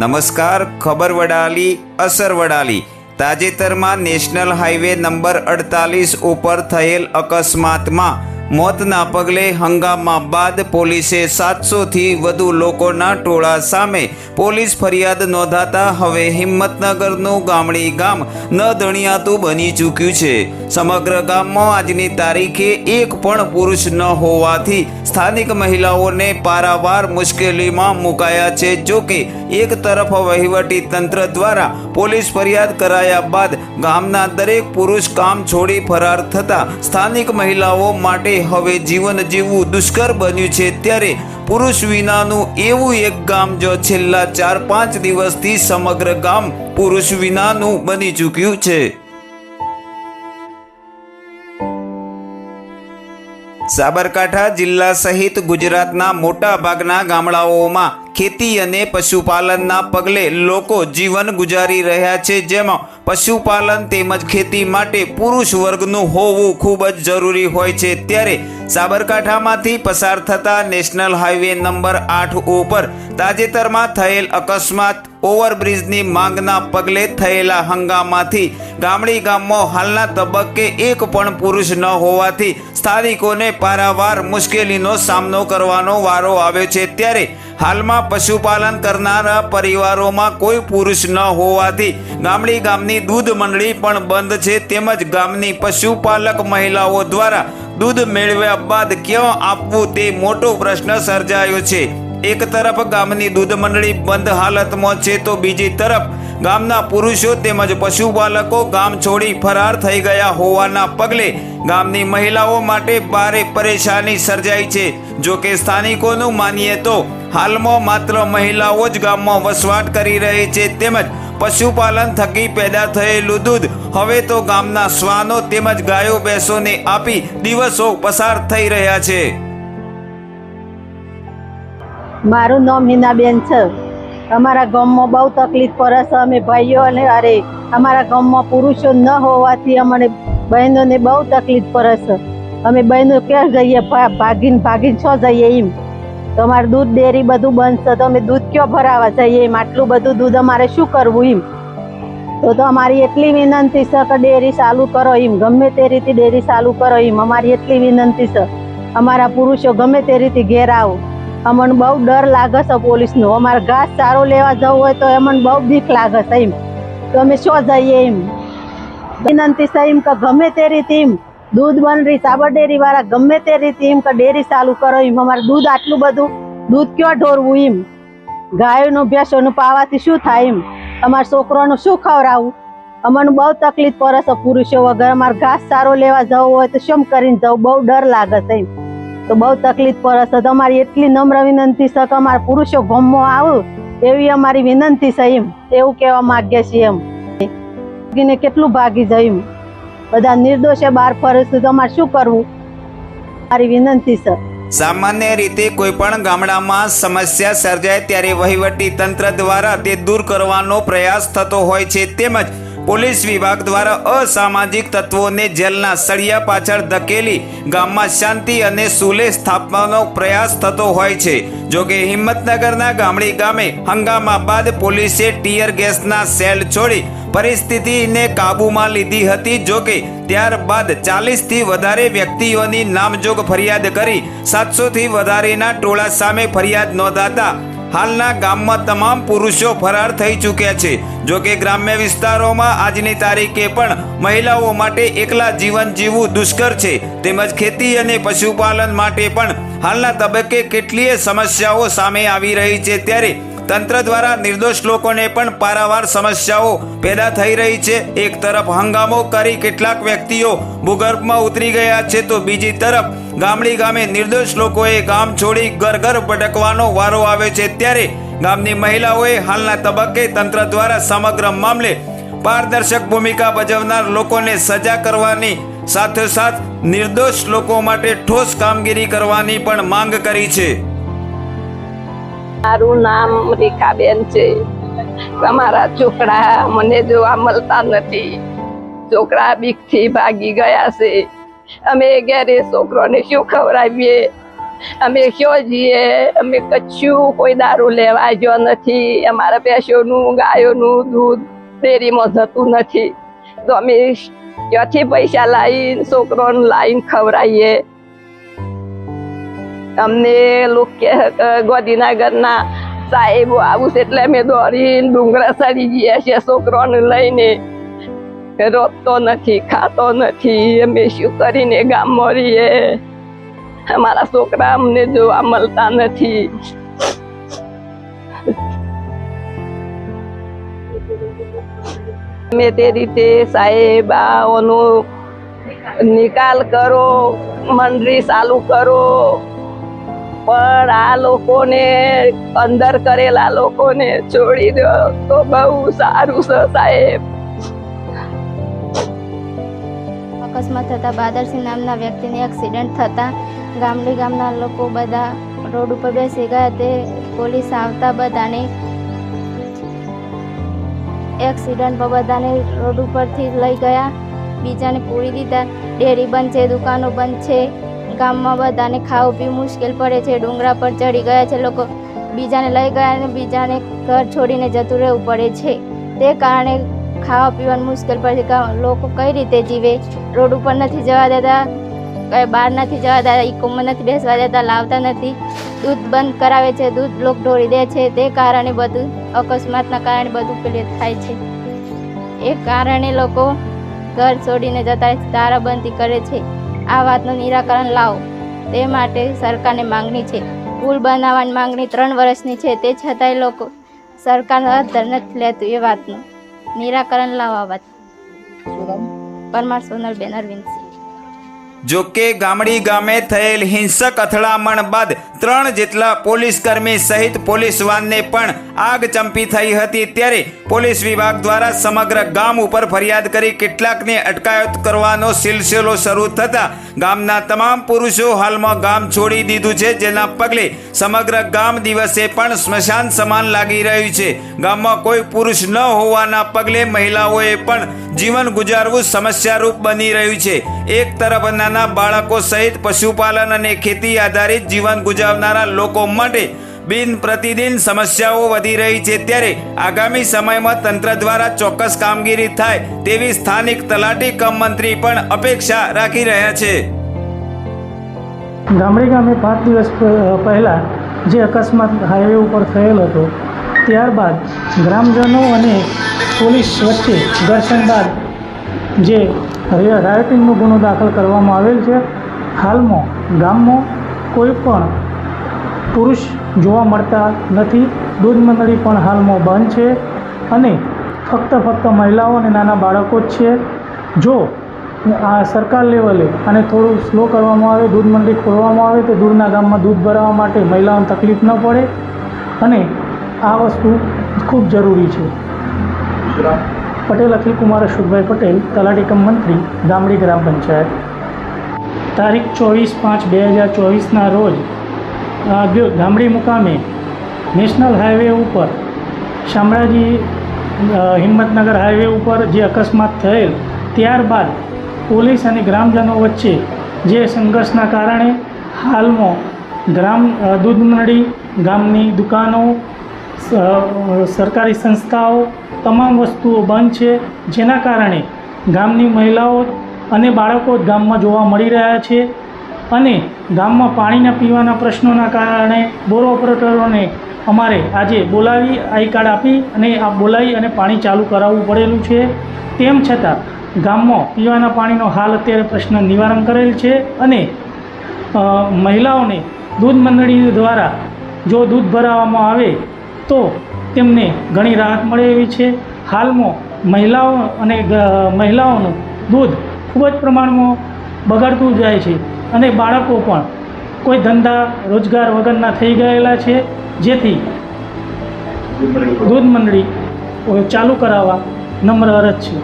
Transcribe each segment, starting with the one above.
નમસ્કાર ખબર વડાલી અસર વડાલી. તાજેતરમાં નેશનલ હાઈવે નંબર અડતાલીસ ઉપર થયેલ અકસ્માતમાં મોતના પગલે હંગામા બાદ પોલીસે સાતસોથી વધુ લોકોના ટોળા સામે પોલીસ ફરિયાદ નોંધાતા હવે હિંમતનગરનું ગામડી ગામ ન દણિયાતું બની ચૂક્યું છે. સમગ્ર ગામમાં આજની તારીખે એક પણ પુરુષ ન હોવાથી સ્થાનિક મહિલાઓને પારાવાર મુશ્કેલીમાં મુકાયા છે. જોકે એક તરફ વહીવટી તંત્ર દ્વારા પોલીસ ફરિયાદ કરાયા બાદ ગામના દરેક પુરુષ કામ છોડી ફરાર થતા સ્થાનિક મહિલાઓ માટે હવે જીવન જીવવું દુષ્કર બન્યું છે ત્યારે પુરુષ વિનાનું એવું એક ગામ જો છેલ્લા ચાર પાંચ દિવસથી સમગ્ર ગામ પુરુષ વિનાનું બની ચૂક્યું છે. સાબરકાંઠા જિલ્લા સહિત ગુજરાતના મોટા ભાગના ગામડાઓમાં ખેતી અને પશુપાલનના પગલે લોકો જીવન ગુજારી રહ્યા છે. જેમાં પશુપાલન તેમજ ખેતી માટે પુરુષ વર્ગનું હોવું ખૂબ જ જરૂરી હોય છે. ત્યારે સાબરકાંઠામાંથી પસાર થતા નેશનલ હાઈવે નંબર આઠ ઉપર તાજેતરમાં થયેલ અકસ્માત ઓવરબ્રિજની માંગના પગલે થયેલા હંગામાથી ગામડી ગામમાં હાલના તબક્કે એક પણ પુરુષ ન હોવાથી સ્થાનિકોને પારાવાર મુશ્કેલીનો સામનો કરવાનો વારો આવ્યો છે. ત્યારે હાલમાં પશુપાલન કરનારા પરિવારોમાં કોઈ પુરુષ ન હોવાથી ગામડી ગામની દૂધ મંડળી પણ બંધ છે. તેમજ ગામની પશુપાલક મહિલાઓ દ્વારા દૂધ મેળવ્યા બાદ ક્યાં આપવું તે મોટો પ્રશ્ન સર્જાયો છે. એક તરફ ગામની દૂધ મંડળી બંધ હાલતમાં છે તો બીજી તરફ ગામના પુરુષો તેમજ પશુપાલકો ગામ છોડી ફરાર થઈ ગયા હોવાના પગલે ગામની મહિલાઓ માટે ભારે પરેશાની સર્જાઈ છે. જો કે સ્થાનિકોનું માનીએ તો હાલમાં માત્ર મહિલાઓ જ ગામમાં વસવાટ કરી રહી છે તેમજ પશુપાલન થકી પેદા થયેલું દૂધ હવે તો ગામના શ્વાનો તેમજ ગાયો ભેંસોને આપી દિવસો પસાર થઈ રહ્યા છે. મારું નામ હિનાબેન છે. અમારા ગામમાં બહુ તકલીફ પડે છે. અમે ભાઈઓ અને અરે, અમારા ગામમાં પુરુષો ન હોવાથી અમને બહેનોને બહુ તકલીફ પડે છે. અમે બહેનો ક્યાં જઈએ? ભાગીને ભાગીને છો જઈએ એમ. તો અમારે દૂધ, ડેરી બધું બંધ છે. તો અમે દૂધ ક્યો ભરાવા જઈએ એમ? આટલું બધું દૂધ અમારે શું કરવું એમ? તો તો અમારી એટલી વિનંતી છે કે ડેરી ચાલુ કરો એમ. ગમે તે રીતે ડેરી ચાલુ કરો એમ. અમારી એટલી વિનંતી છે. અમારા પુરુષો ગમે તે રીતે ઘેર આવો. અમને બહુ ડર લાગે છે પોલીસનો. અમારે ઘાસ ચારો લેવા જવું હોય તો અમને બહુ બીક લાગે છે એમ. તો અમે શું જઈએ એમ. વિનંતી છે એમ કે ગમે તે રીતે એમ દૂધ બનરી સાબર ડેરી વાળા ગમે તે રીતે એમ કે ડેરી ચાલુ કરો એમ. અમારે દૂધ આટલું બધું, દૂધ ક્યાં ઢોરવું એમ? ગાયોનું ભેંસોનું પાવાથી શું થાય એમ? અમારા છોકરાનું શું ખવડાવવું અમને બહુ તકલીફ પડે છે પુરુષો વગર. અમારે ઘાસ સારો લેવા જવું હોય તો શું કરીને જવું? બહુ ડર લાગે છે એમ. તો બહુ તકલીફ પડે છે. તમારી એટલી નમ્ર વિનંતી છે કે અમારા પુરુષો ગમો આવું. એવી અમારી વિનંતી છે એમ. એવું કહેવા માગીએ છીએ એમ. ભોગીને કેટલું ભાગી જાય બધા નિર્દોષે બહાર ફરે છે. તમારે શું કરવું? મારી વિનંતી છે. સામાન્ય રીતે કોઈ પણ ગામડામાં સમસ્યા સર્જાય ત્યારે વહીવટી તંત્ર દ્વારા તે દૂર કરવાનો પ્રયાસ થતો હોય છે. તેમજ પોલીસ વિભાગ દ્વારા અસામાજિક તત્વોને જેલના સળિયા પાછળ ધકેલી ગામમાં શાંતિ અને સુલે સ્થાપવાનો પ્રયાસ થતો હોય છે. જોકે હિંમતનગરના ગામડી ગામે હંગામા બાદ પોલીસે ટીયર ગેસના સેલ છોડી પરિસ્થિતિને કાબૂમાં લીધી હતી. જોકે ત્યારબાદ ચાલીસથી વધારે વ્યક્તિઓની નામજોગ ફરિયાદ કરી સાતસોથી વધારેના ટોળા સામે ફરિયાદ નોંધાતા હાલના ગામમાં તમામ પુરુષો ફરાર થઈ ચૂક્યા છે. જોકે ગ્રામ્ય વિસ્તારોમાં આજની તારીખે પણ મહિલાઓ માટે એકલા જીવન જીવવું દુષ્કર છે. તેમજ ખેતી અને પશુપાલન માટે પણ હાલના તબક્કે કેટલીય સમસ્યાઓ સામે આવી રહી છે. ત્યારે તંત્ર દ્વારા નિર્દોષ લોકોને પણ પારાવાર સમસ્યાઓ પેદા થઈ રહી છે. એક તરફ હંગામો કરી કેટલાક વ્યક્તિઓ ભૂગર્ભમાં ઉતરી ગયા છે તો બીજી તરફ ગામડી ગામે નિર્દોષ લોકોએ ગામ છોડી ઘર ઘર ભટકવાનો વારો આવે છે. ત્યારે ગામની મહિલાઓએ હાલના તબક્કે તંત્ર દ્વારા સમગ્ર મામલે પારદર્શક ભૂમિકા ભજવનાર લોકોને સજા કરવાની સાથોસાથ નિર્દોષ લોકો માટે ઠોસ કામગીરી કરવાની પણ માંગ કરી છે. મારું નામ રેખાબેન છે. અમારા છોકરા મને જોવા મળતા નથી. છોકરા બીકથી ભાગી ગયા છે. અમે ઘરે છોકરોને શું ખવડાવીએ? અમે કયો જઈએ અમે કચ્છું કોઈ દારૂ લેવા જો નથી. અમારા ભેંસોનું, ગાયોનું દૂધ ડેરીમાં જતું નથી. તો અમે ક્યાંથી પૈસા લાવીને છોકરોને લાવીને ખવડાવીએ? અમને લોકો ગોધીનગરના સાહેબો આવું છે એટલે અમે દોડીને ડુંગરા સડી ગયા છીએ છોકરોને લઈને. રોપતો નથી, ખાતો નથી, અમે શું કરીને ગામ મળીએ અમારા છોકરા અમને જોવા મળતા નથી. અમે તે રીતે સાહેબ આઓનો નિકાલ કરો, મંડળી ચાલુ કરો. પણ આ લોકોને અંદર કરેલા લોકોને છોડી દો. તો બહુ સારું છે સાહેબ. અકસ્માત થતાં બાદરસિંહ નામના વ્યક્તિને એક્સિડન્ટ થતાં ગામડી ગામના લોકો બધા રોડ ઉપર બેસી ગયા તે પોલીસ આવતા બધાને એક્સિડન્ટ પર બધાને રોડ ઉપરથી લઈ ગયા. બીજાને પૂરી દીધા. ડેરી બંધ છે, દુકાનો બંધ છે. ગામમાં બધાને ખાવું પીવું મુશ્કેલ પડે છે. ડુંગરા પર ચડી ગયા છે લોકો. બીજાને લઈ ગયા અને બીજાને ઘર છોડીને જતું રહેવું પડે છે. તે કારણે ખાવા પીવાનું મુશ્કેલ પડે છે. લોકો કઈ રીતે જીવે? રોડ ઉપર નથી જવા દેતા. બહાર નથી જવા દેતા. ઇકોમાં નથી બેસવા દેતા. લાવતા નથી. દૂધ બંધ કરાવે છે. દૂધ લોક ઢોળી દે છે. તે કારણે બધું અકસ્માતના કારણે બધું પેલું થાય છે. એ કારણે લોકો ઘર છોડીને જતા તારાબંધી કરે છે. આ વાતનું નિરાકરણ લાવો. તે માટે સરકારને માંગણી છે. પુલ બનાવવાની માંગણી ત્રણ વર્ષની છે. તે છતાંય લોકો સરકાર અધર નથી લેતું એ વાતનું. નિરાકરણ લાવવા વાત. પરમાર સોનલ બેનર અરવિંદસિંહ. જો કે ગામડી ગામે થયેલ હિંસક અથડામણ બાદ ત્રણ જેટલા પોલીસ કર્મી સહિત પોલીસ વાનને પણ આગ ચંપી થઈ હતી ત્યારે પોલીસ વિભાગ દ્વારા સમગ્ર ગામ ઉપર ફરિયાદ કરી કેટલાકને અટકાયત કરવાનો સિલસિલો શરૂ થતા ગામના તમામ પુરુષો હાલમાં ગામ છોડી દીધું છે, જેના પગલે સમગ્ર ગામ દિવસે પણ સ્મશાન સમાન લાગી રહ્યું છે. ગામમાં કોઈ પુરુષ ન હોવાના પગલે મહિલાઓએ પણ જીવન ગુજારવું સમસ્યારૂપ બની રહ્યું છે. એક તરફ નાના બાળકો સહિત પશુપાલન અને ખેતી આધારિત જીવન ગુજારનારા લોકો માટે બિન પ્રતિદિન સમસ્યાઓ વધી રહી છે. ત્યારે આગામી સમયમાં તંત્ર દ્વારા ચોક્કસ કામગીરી થાય તેવી સ્થાનિક તલાટી કમ મંત્રી પણ અપેક્ષા રાખી રહ્યા છે. ગામડે ગામે પાંચ દિવસ પહેલાં જે અકસ્માત હાઈવે ઉપર થયેલ હતો ત્યારબાદ ગ્રામજનો અને પોલીસ વચ્ચે ઘર્ષણ બાદ જે રાયોટિંગનો ગુનો દાખલ કરવામાં આવેલ છે, હાલમાં ગામમાં કોઈ પણ પુરુષ જોવા મળતા નથી. દૂધ મંડળી પણ હાલમાં બંધ છે અને ફક્ત ફક્ત મહિલાઓ અને નાના બાળકો જ છે. જો આ સરકાર લેવલે અને થોડું સ્લો કરવામાં આવે દૂધ મંડળી ખોલવામાં આવે, તો દૂરના ગામમાં દૂધ ભરાવવા માટે મહિલાઓને તકલીફ ન પડે અને આ વસ્તુ ખૂબ જરૂરી છે. પટેલ અખિલકુમાર અશોકભાઈ પટેલ તલાટી કમ મંત્રી ગામડી ગ્રામ પંચાયત. તારીખ ચોવીસ પાંચ બે હજાર ચોવીસના રોજ ગામડી મુકામે નેશનલ હાઈવે ઉપર શામળાજી હિંમતનગર હાઈવે ઉપર જે અકસ્માત થયેલ ત્યારબાદ પોલીસ અને ગ્રામજનો વચ્ચે જે સંઘર્ષના કારણે હાલમાં ગ્રામ અ, ગામની દુકાનો સરકારી સંસ્થાઓ તમામ વસ્તુઓ બંધ છે, જેના કારણે ગામની મહિલાઓ અને બાળકો જ ગામમાં જોવા મળી રહ્યા છે અને ગામમાં પાણીના પીવાના પ્રશ્નોના કારણે બોર ઓપરેટરોને અમારે આજે બોલાવી, આઈ કાર્ડ આપી અને આ બોલાવી અને પાણી ચાલુ કરાવવું પડેલું છે. તેમ છતાં ગામમાં પીવાના પાણીનો હાલ અત્યારે પ્રશ્ન નિવારણ કરેલ છે અને મહિલાઓને દૂધ મંડળી દ્વારા જો દૂધ ભરાવવામાં આવે તો તેમને ઘણી રાહત મળે એવી છે. હાલમાં મહિલાઓ અને મહિલાઓનું દૂધ ખૂબ જ પ્રમાણમાં બગાડતું જાય છે અને બાળકો પણ કોઈ ધંધા રોજગાર વગરના થઈ ગયેલા છે. જેથી દૂધ મંડળી. ચાલુ કરાવવા નમ્ર અરજ છે.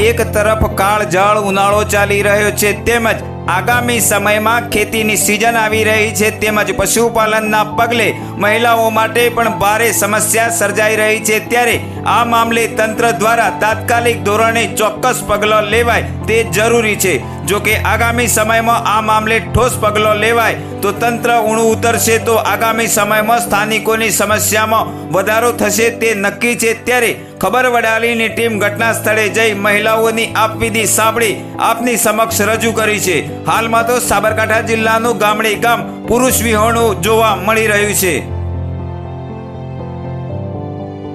એક તરફ કાળઝાળ ઉનાળો ચાલી રહ્યો છે તેમજ આગામી સમયમાં ખેતીની સિઝન આવી રહી છે તેમજ પશુપાલનના પગલે મહિલાઓ માટે પણ ભારે સમસ્યા સર્જાઈ રહી છે. ત્યારે આ મામલે તંત્ર દ્વારા તાત્કાલિક ધોરણે ચોક્કસ પગલાં લેવાય તે જરૂરી છે. જો કે આગામી સમયમાં આ મામલે ઠોસ પગલાં લેવાય તો તંત્ર ઊણું ઉતરશે તો આગામી સમયમાં સ્થાનિકોની સમસ્યામાં વધારો થશે તે નક્કી છે. ત્યારે ખબર વડાલીની ટીમ ઘટના સ્થળે જઈ મહિલાઓની આપવીદી સાંભળી આપની સમક્ષ રજૂ કરી છે. હાલમાં તો સાબરકાંઠા જિલ્લાનું ગામડે ગામ પુરુષ વિહોણું જોવા મળી રહ્યું છે.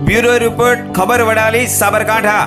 બ્યુરો રિપોર્ટ ખબર વડાલી સાબરકાંઠા.